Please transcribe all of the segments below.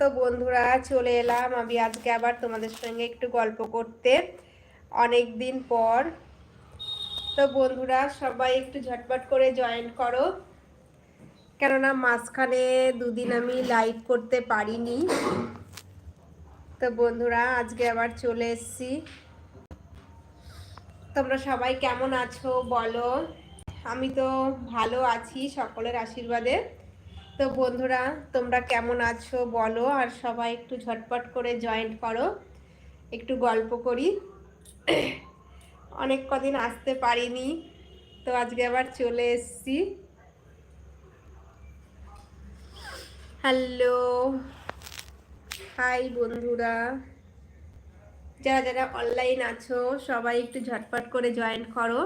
তো বন্ধুরা, চলে এলাম আমি আজকে আবার তোমাদের সঙ্গে একটু গল্প করতে অনেক দিন পর। তো বন্ধুরা, সবাই একটু ঝটপট করে জয়েন করো। কেননা মাঝখানে দুদিন আমি লাইভ করতে পারিনি। তো বন্ধুরা, আজকে আবার চলে এসছি। তোমরা সবাই কেমন আছো বলো? আমি তো ভালো আছি সকলের আশীর্বাদে। তো বন্ধুরা, তোমরা কেমন আছো বলো, আর সবাই একটু ঝটপট করে জয়েন্ট করো। একটু গল্প করি। অনেক কদিন আসতে পারিনি, তো আজকে আবার চলে এসছি। হ্যালো হাই বন্ধুরা। যারা যারা অনলাইন আছো, সবাই একটু ঝটপট করে জয়েন করো।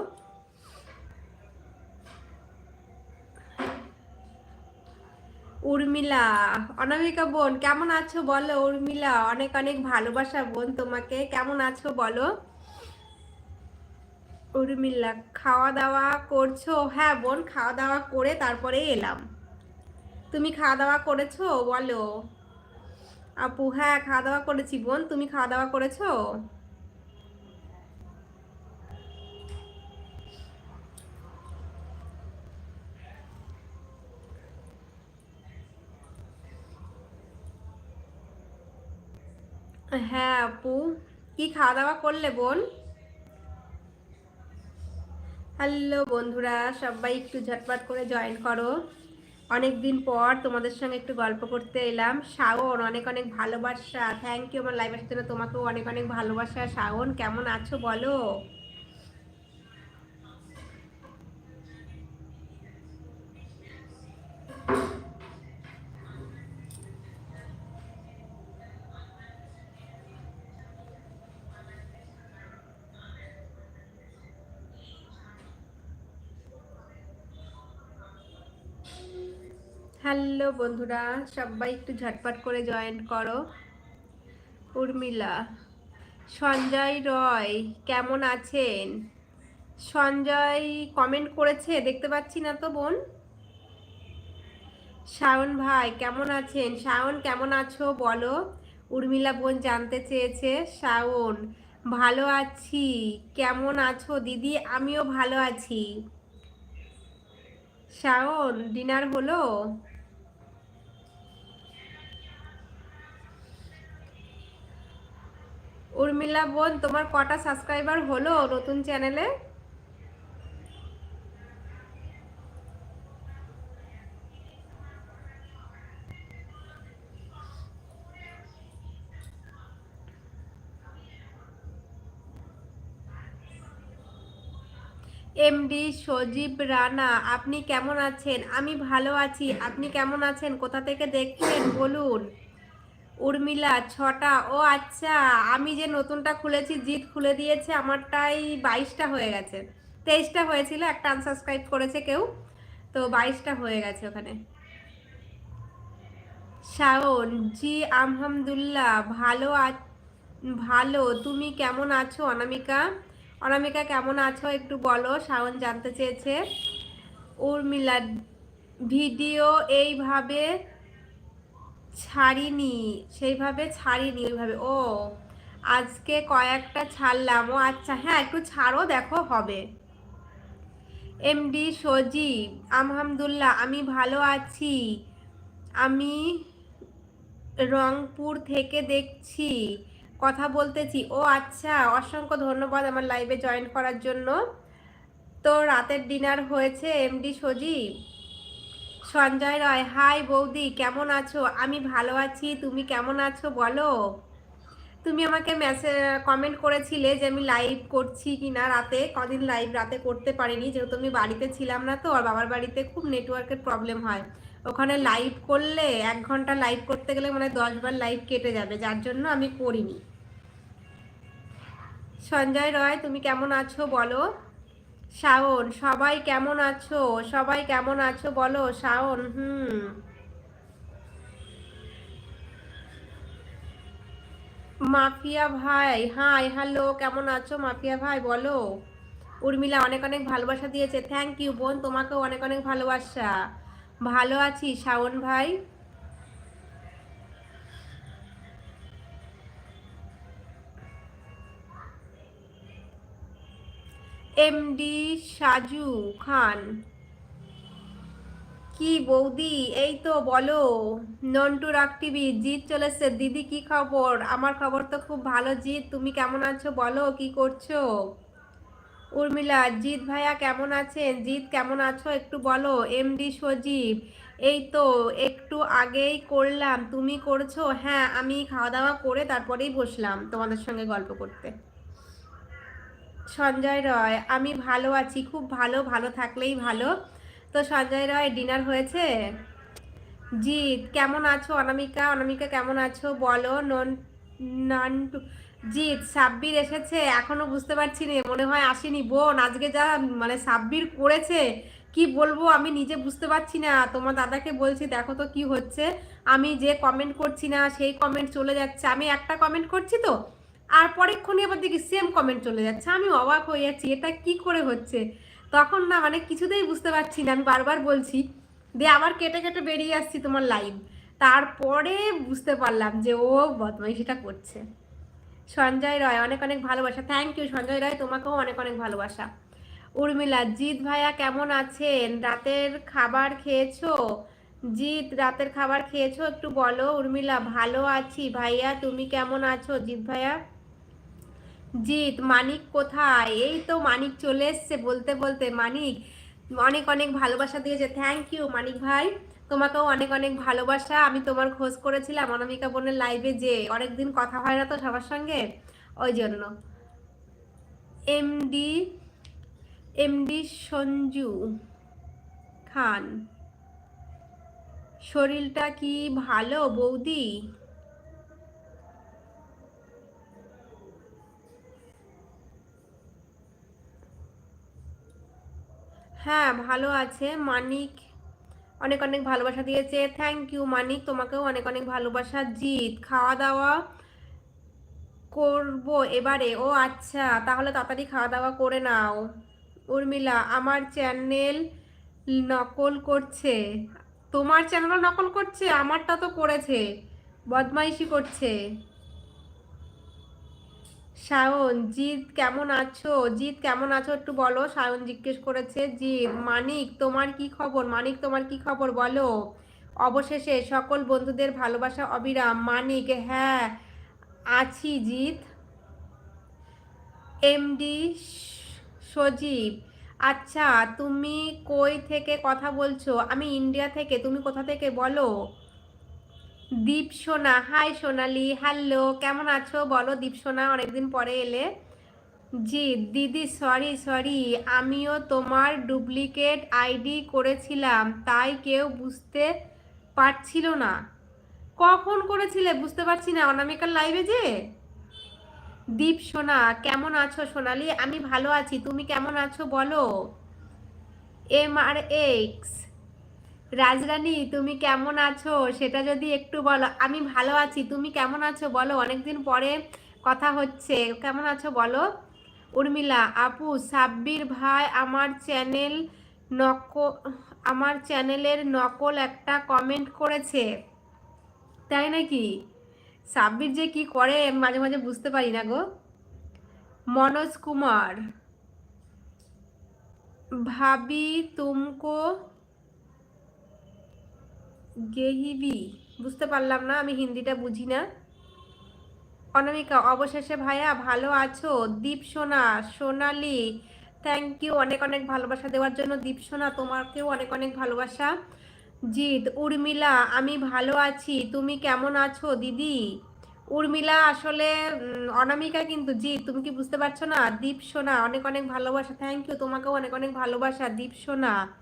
উর্মিলা, অনামিকা বোন, কেমন আছো বলো উর্মিলা? অনেক অনেক ভালোবাসা বোন তোমাকে, কেমন আছো বলো? উর্মিলা খাওয়া দাওয়া করছ? হ্যাঁ বোন খাওয়া দাওয়া করে তারপরে এলাম। তুমি খাওয়া দাওয়া করেছ বলো? আপু হ্যাঁ খাওয়া দাওয়া করেছি বোন, তুমি খাওয়া দাওয়া করেছ? হ্যাঁ আপু। কি খাওয়া দাওয়া করলে বোন হ্যালো বন্ধুরা, সবাই একটু ঝটপট করে জয়েন করো। অনেক দিন পর তোমাদের সঙ্গে একটু গল্প করতে এলাম। শাওন, অনেক অনেক ভালোবাসা। থ্যাংক ইউ আমার লাইভ জন্য তোমাকেও অনেক অনেক ভালোবাসা, শাওন। কেমন আছো বলো? হ্যালো বন্ধুরা, সবাই একটু ঝটপট করে জয়েন করো। উর্মিলা, সঞ্জয় রয়, কেমন আছেন? সঞ্জয় কমেন্ট করেছে, দেখতে পাচ্ছি না তো বোন? শাওন ভাই, কেমন আছেন? শাওন, কেমন আছো? বলো। উর্মিলা বোন জানতে চেয়েছে, শাওন, ভালো আছি, কেমন আছো? দিদি, আমিও ভালো আছি। শাওন ডিনার হলো? উর্মিলা বোন, তোমার কটা সাবস্ক্রাইবার হলো নতুন চ্যানেলে এমডি সজীব, রানা, আপনি কেমন আছেন? আমি ভালো আছি, আপনি কেমন আছেন? কোথা থেকে দেখছেন? বলুন। উর্মিলা, ছটা। ও আচ্ছা আমি যে নতুনটা খুলেছি জিত খুলে দিয়েছে, আমারটাই বাইশটা হয়ে গেছে। তেইশটা হয়েছিল, একটা আনসাবস্ক্রাইব করেছে কেউ, তো বাইশটা হয়ে গেছে ওখানে। শাওন, জি আলহামদুল্লাহ ভালো ভালো। তুমি কেমন আছো, অনামিকা? অনামিকা, কেমন আছো? একটু বলো, শাওন জানতে চেয়েছে। উর্মিলা, ভিডিও এইভাবে ছাড়িনি, সেইভাবে ছাড়িনি ওইভাবে। ও, আজকে কয়েকটা ছাড়লাম। ও আচ্ছা হ্যাঁ একটু ছাড়ো, দেখো হবে। এমডি সজীব আলহামদুল্লাহ আমি ভালো আছি। আমি রংপুর থেকে দেখছি, কথা বলতেছি। ও আচ্ছা অসংখ্য ধন্যবাদ আমার লাইভে জয়েন করার জন্য। তো রাতের ডিনার হয়েছে, এমডি সজীব? সঞ্জয় রয়। হাই বৌদি, কেমন আছো? আমি ভালো আছি, তুমি কেমন আছো বলো? তুমি আমাকে মেসেজ কমেন্ট করেছিলে যে আমি লাইভ করছি কি না রাতে, কদিন লাইভ রাতে করতে পারিনি, যেহেতু আমি বাড়িতে ছিলাম না তো, আর বাবার বাড়িতে খুব নেটওয়ার্কের প্রবলেম হয়। ওখানে লাইভ করলে, এক ঘণ্টা লাইভ করতে গেলে মানে দশবার লাইভ কেটে যাবে, যার জন্য আমি করিনি। সঞ্জয় রয়, তুমি কেমন আছো বলো? শাওন, সবাই কেমন আছো? সবাই কেমন আছো বলো? শাওন, হুম। মাফিয়া ভাই, হাই, হ্যালো, কেমন আছো মাফিয়া ভাই? বলো। উর্মিলা অনেক অনেক ভালোবাসা দিয়েছে। থ্যাংক ইউ বোন, তোমাকেও অনেক অনেক ভালোবাসা। ভালো আছি, শাওন ভাই। এমডি সাজু খান। কি বৌদি? এই তো বলো, নন্টু রাক টিভি, জিৎ চলেছে দিদি, কি খবর? আমার খবর তো খুব ভালো, জিৎ। তুমি কেমন আছো? বলো, কি করছ? উর্মিলা, জিৎ ভাইয়া কেমন আছেন? জিৎ, কেমন আছো? একটু বলো, এমডি সজীব, এই তো একটু আগেই করলাম। তুমি করছ? হ্যাঁ আমি খাওয়া দাওয়া করে তারপরেই বসলাম তোমাদের সঙ্গে গল্প করতে। সঞ্জয় রয়। আমি ভালো আছি, খুব ভালো ভালো থাকলেই ভালো। তো সঞ্জয় রয়, ডিনার হয়েছে? জিৎ, কেমন আছো? অনামিকা অনামিকা কেমন আছো? বলো, নন নান্টু জিৎ, সাব্বির এসেছে। এখনও বুঝতে পারছি না, মনে হয় আসেনি। বোন, আজকে যা মানে সাব্বির করেছে, কি বলব আমি নিজে বুঝতে পারছি না। তোমার দাদাকে বলছি, দেখো তো কি হচ্ছে। আমি যে কমেন্ট করছি না, সেই কমেন্ট চলে যাচ্ছে। আমি একটা কমেন্ট করছি তো? আর পরেক্ষণই আবার দেখি সেম কমেন্ট চলে যাচ্ছে। আমি অবাক হয়ে যাচ্ছি, এটা কি করে হচ্ছে? তখন না মানে কিছুতেই বুঝতে পারছি না, আমি বারবার বলছি দিয়ে আবার কেটে কেটে বেরিয়ে আসছি তোমার লাইভ তারপরে বুঝতে পারলাম যে, ও বদমাইশিটা করছে। সঞ্জয় রয়, অনেক অনেক ভালোবাসা। থ্যাংক ইউ সঞ্জয় রয়, তোমাকেও অনেক অনেক ভালোবাসা। উর্মিলা, জিৎ ভাইয়া কেমন আছেন? রাতের খাবার খেয়েছো? জিৎ, রাতের খাবার খেয়েছো? একটু বলো। উর্মিলা, ভালো আছি ভাইয়া, তুমি কেমন আছো? জিৎ ভাইয়া? জিৎ, মানিক কোথায়? এই তো মানিক চলে এসছে বলতে বলতে। মানিক, অনেক অনেক ভালোবাসা দিয়েছে। থ্যাংক ইউ মানিক ভাই। তোমাকেও অনেক অনেক ভালোবাসা। আমি তোমার খোঁজ করেছিলাম অনামিকা বোনের লাইভে যে অনেকদিন কথা হয় না তো সবার সঙ্গে। ওই জন্য। MD MD Sanju Khan. শরীরটা কি ভালো বৌদি? হ্যাঁ ভালো আছে। মানিক অনেক অনেক ভালোবাসা দিয়েছে। Thank you Manik. তোমাকেও অনেক অনেক ভালোবাসা। জিৎ খাওয়া দাওয়া করব এবারে। ও আচ্ছা তাহলে তাড়াতাড়ি খাওয়া দাওয়া করে নাও। উর্মিলা, আমার চ্যানেল নকল করছে। তোমার চ্যানেলও নকল করছে? আমারটা তো করেছে। বদমাইশি করছে। সায়ন, জিৎ কেমন আছো? জিৎ কেমন আছো একটু বলো? সায়ন জিজ্ঞেস করেছে, জিৎ, মানিক, তোমার কি খবর? মানিক, তোমার কি খবর? বলো। অবশেষে সকল বন্ধুদের ভালোবাসা, অবিরাম, মানিক হ্যাঁ আছি জিৎ। এমডি সজীব আচ্ছা তুমি কই থেকে কথা বলছো? আমি ইন্ডিয়া থেকে, তুমি কোথা থেকে? বলো। দীপ সোনা হাই সোনালি, হ্যালো, কেমন আছো? বলো দীপ সোনা অনেকদিন পরে এলে। জি, দিদি সরি সরি আমিও তোমার ডুপ্লিকেট আইডি করেছিলাম, তাই কেউ বুঝতে পারছিল না। কখন করেছিলে? বুঝতে পারছি না, অনামিকার লাইভে যে? দীপ সোনা কেমন আছো সোনালি? আমি ভালো আছি, তুমি কেমন আছো বলো? এম আর এক্স রাজরানী, তুমি কেমন আছো? সেটা যদি একটু বলো। আমি ভালো আছি, তুমি কেমন আছো? বলো, অনেকদিন পরে কথা হচ্ছে। কেমন আছো বলো? উর্মিলা, আপু, সাব্বির ভাই, আমার চ্যানেল নক আমার চ্যানেলের নকল একটা কমেন্ট করেছে। তাই নাকি? সাব্বির যে কি করে, মাঝে মাঝে বুঝতে পারি না গো। মনোজ কুমার, ভাবি তুমকো গেহিবি, বুঝতে পারলাম না, আমি হিন্দিটা বুঝি না। অনামিকা, অবশেষে ভাইয়া, ভালো আছো? দীপ সোনা, সোনালি থ্যাংক ইউ অনেক অনেক ভালোবাসা দেওয়ার জন্য দীপ সোনা, তোমাকেও অনেক অনেক ভালোবাসা। জিৎ, উর্মিলা, আমি ভালো আছি, তুমি কেমন আছো দিদি? উর্মিলা আসলে অনামিকা কিন্তু, জিৎ, তুমি কি বুঝতে পারছ না? দীপ সোনা, অনেক অনেক ভালোবাসা থ্যাংক ইউ তোমাকেও অনেক অনেক ভালোবাসা, দীপ সোনা।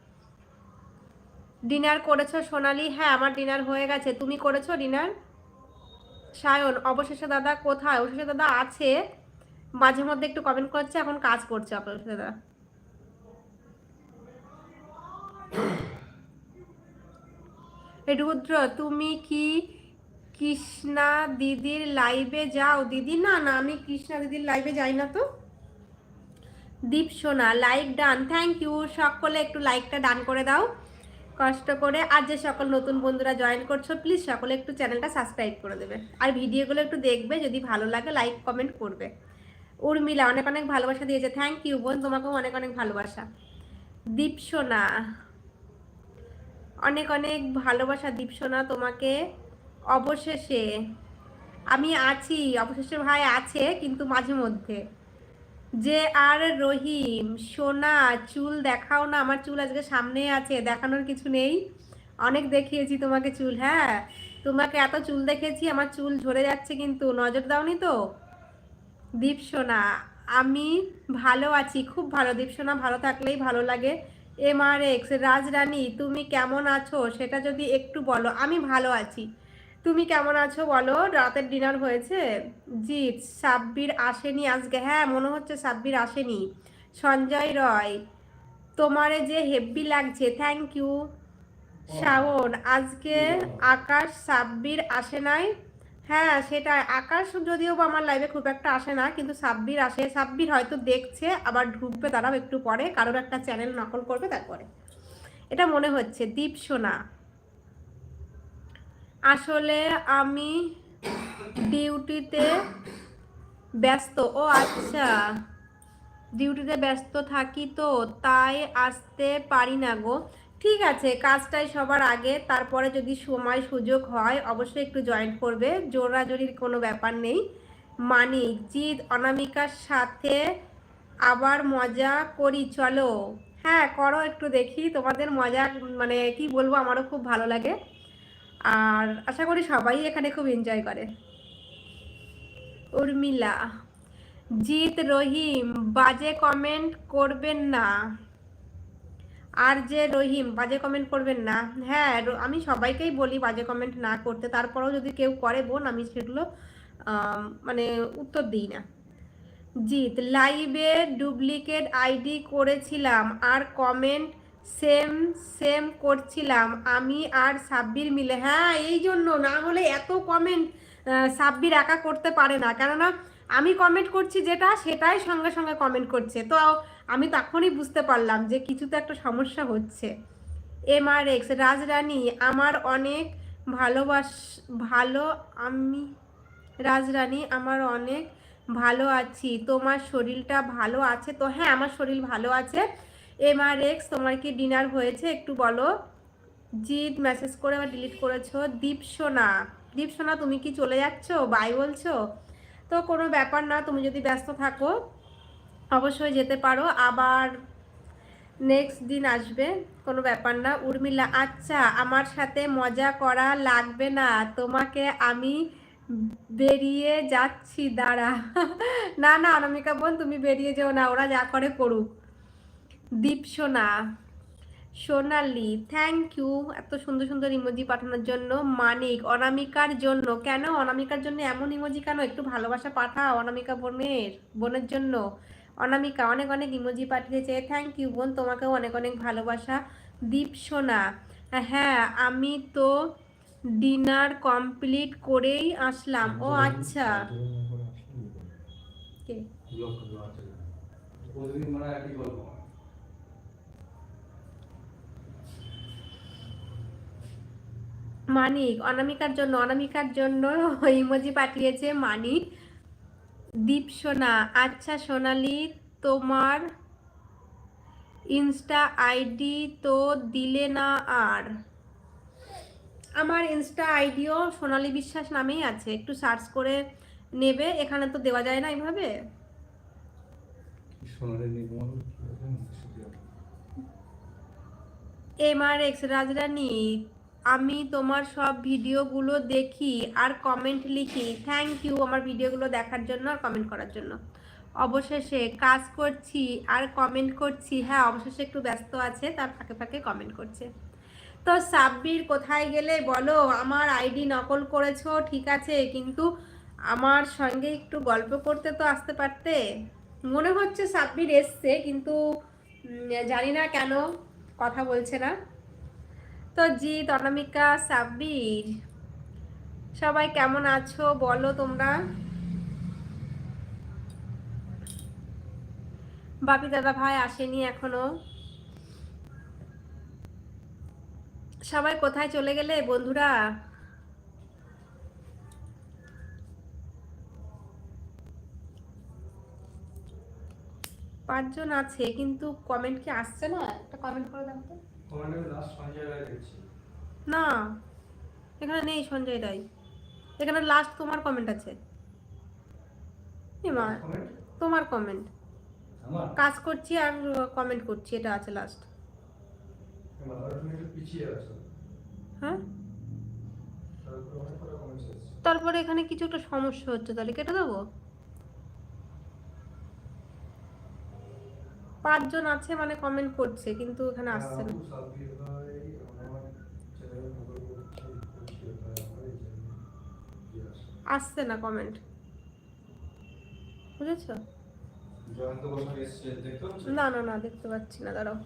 ডিনার করেছ সোনালি? হ্যাঁ আমার ডিনার হয়ে গেছে। তুমি করেছ ডিনার সায়ন, অবশেষে দাদা কোথায়? অবশেষে দাদা আছে। মাঝে মধ্যে একটু কমেন্ট করছে, এখন কাজ করছে অবশেষে দাদা। রুদ্র, তুমি কি কৃষ্ণা দিদির লাইভে যাও? দিদি, না না, আমি কৃষ্ণা দিদির লাইভে যাই না তো। দীপ সোনা লাইক ডান থ্যাংক ইউ সকলে একটু লাইকটা ডান করে দাও। কষ্ট করে আর যে সকল নতুন বন্ধুরা জয়েন করছ প্লিজ সকলে একটু চ্যানেলটা সাবস্ক্রাইব করে দেবে। আর ভিডিওগুলো একটু দেখবে, যদি ভালো লাগে লাইক কমেন্ট করবে। উর্মিলা, অনেক অনেক ভালোবাসা দিয়েছে। থ্যাংক ইউ বোন, তোমাকেও অনেক অনেক ভালোবাসা। দীপসোনা, অনেক অনেক ভালোবাসা দীপসোনা তোমাকে। অবশেষে, আমি আছি, অবশেষে ভাই আছে, কিন্তু মাঝে মধ্যে। যে আর রহিম, সোনা, চুল দেখাও না, আমার চুল আজকে সামনে আছে, দেখানোর কিছু নেই। অনেক দেখিয়েছি তোমাকে চুল হ্যাঁ? তোমাকে এত চুল দেখেছি আমার চুল ঝরে যাচ্ছে কিন্তু, নজর দাওনি তো? দীপসোনা, আমি ভালো আছি, খুব ভালো। দীপসোনা, ভালো থাকলেই ভালো লাগে। এম আর এক্স, রাজরানী, তুমি কেমন আছো? সেটা যদি একটু বলো, আমি ভালো আছি। তুমি কেমন আছো বলো? রাতের ডিনার হয়েছে? জিৎ সাব্বির আসেনি আজকে। হ্যাঁ মনে হচ্ছে সাব্বির আসেনি। সঞ্জয় রয় তোমারে যে হেব্বি লাগছে থ্যাংক ইউ শ্রাবণ আজকে আকাশ সাব্বির আসে নাই? হ্যাঁ সেটা আকাশ যদিও বা আমার লাইভে খুব একটা আসে না কিন্তু সাব্বির আসে। সাব্বির হয়তো দেখছে আবার ঢুকবে তারাও একটু পরে। কারোর একটা চ্যানেল নকল করবে তারপরে। এটা মনে হচ্ছে। দীপ সোনা আসলে আমি ডিউটিতে ব্যস্ত। ও আচ্ছা। ডিউটিতে ব্যস্ত থাকি তো, তাই আসতে পারি না গো। ঠিক আছে, কাজটাই সবার আগে। তারপরে যদি সময় সুযোগ হয়, অবশ্যই একটু জয়েন করবে। জোরাজোরির কোনো ব্যাপার নেই। মানি জিৎ, অনামিকার সাথে আবার মজা করি, চলো। হ্যাঁ করো একটু দেখি তোমাদের মজা মানে কি বলব, আমারও খুব ভালো লাগে। আর আশা করি সবাই এখানে খুব এনজয় করে। উর্মিলা, জিৎ, রহিম, বাজে কমেন্ট করবেন না। আর যে রহিম, বাজে কমেন্ট করবেন না। হ্যাঁ আমি সবাইকেই বলি বাজে কমেন্ট না করতে। তারপরেও যদি কেউ করে বোন, আমি সেগুলো মানে উত্তর দিই না। জিৎ লাইভে ডুপ্লিকেট আইডি করেছিলাম। আর কমেন্ট সেম সেম করছিলাম। আমি আর সাব্বির মিলে হ্যাঁ এই জন্য না হলে এত কমেন্ট সাব্বির একা করতে পারে না। কেননা আমি কমেন্ট করছি যেটা, সেটাই সঙ্গে সঙ্গে কমেন্ট করছে। তো আমি তখনই বুঝতে পারলাম যে কিছু তো একটা সমস্যা হচ্ছে। এম আর এক্স, রাজরানী, আমার অনেক ভালোবাস, ভালো, আমি, রাজরানী, আমার অনেক ভালো আছি। তোমার শরীরটা ভালো আছে? তো হ্যাঁ আমার শরীর ভালো আছে। এম আর এক্স তোমার কি ডিনার হয়েছে? একটু বলো। জিৎ মেসেজ করে আবার ডিলিট করেছ। দীপসোনা দীপসোনা, তুমি কি চলে যাচ্ছ? বাই বলছো? তো কোনো ব্যাপার না, তুমি যদি ব্যস্ত থাকো, অবশ্যই যেতে পারো। আবার নেক্সট দিন আসবে, কোনো ব্যাপার না। উর্মিলা আচ্ছা আমার সাথে মজা করা লাগবে না। তোমাকে আমি বেরিয়ে যাচ্ছি, দাঁড়া। না না, অনামিকা বোন, তুমি বেরিয়ে যেও না, ওরা যা করে করুক। দীপ সোনা সোনালি থ্যাংক ইউ এত সুন্দর সুন্দর ইমোজি পাঠানোর জন্য। মানিক অনামিকার জন্য। কেন? অনামিকার জন্য এমন ইমোজি কেন? একটু ভালোবাসা পাঠাও অনামিকা বোনের বোনের জন্য। অনামিকা অনেক অনেক ইমোজি পাঠিয়েছে। থ্যাংক ইউ বোন তোমাকেও অনেক অনেক ভালোবাসা। দীপ সোনা হ্যাঁ আমি তো ডিনার কমপ্লিট করেই আসলাম। ও আচ্ছা। কে? মানিক অনামিকার জন্য অনামিকার জন্য ইমোজি পাঠিয়েছে মানিক। দীপ সোনা আচ্ছা সোনালি তোমার ইনস্টা আইডি তো দিলে না আর। আমার ইনস্টা আইডিও সোনালী বিশ্বাস নামেই আছে একটু সার্চ করে নেবে এখানে তো দেওয়া যায় না এইভাবে। এম আর এক্স রাজরানী আমি তোমার সব ভিডিওগুলো দেখি আর কমেন্ট লিখি। থ্যাংক ইউ আমার ভিডিওগুলো দেখার জন্য আর কমেন্ট করার জন্য। অবশেষে কাজ করছি আর কমেন্ট করছি। হ্যাঁ অবশেষে একটু ব্যস্ত আছে, তার ফাঁকে ফাঁকে কমেন্ট করছে। তো সাব্বির, কোথায় গেলে বলো? আমার আইডি নকল করেছ, ঠিক আছে, কিন্তু আমার সঙ্গে একটু গল্প করতে তো আসতে পারতে? মনে হচ্ছে সাব্বির এসছে, কিন্তু জানি না কেন, কথা বলছে না। জি অনামিকা, সাব্বির, সবাই কেমন আছো বলো তোমরা? বাপি দাদা ভাই আসেনি এখনও। সবাই কোথায় চলে গেলে বন্ধুরা? পাঁচজন আছে, কিন্তু কমেন্ট কি আসছে না? একটা কমেন্ট করে দেখো কমেন্টে লাস্ট সঞ্জয় রায় দেখছি। না এখানে নেই সঞ্জয় রায়। এখানে লাস্ট তোমার কমেন্ট আছে। তোমার কমেন্ট কাজ করছি আর কমেন্ট করছি এটা আছে লাস্ট হ্যাঁ? তারপরে এখানে কিছু একটা সমস্যা হচ্ছে তাহলে কেটে দেবো? পাঁচজন আছে মানে কমেন্ট করছে কিন্তু এখানে আসছে না। আসছে না কমেন্ট বুঝেছ? না না না দেখতে পাচ্ছি না দাঁড়াও।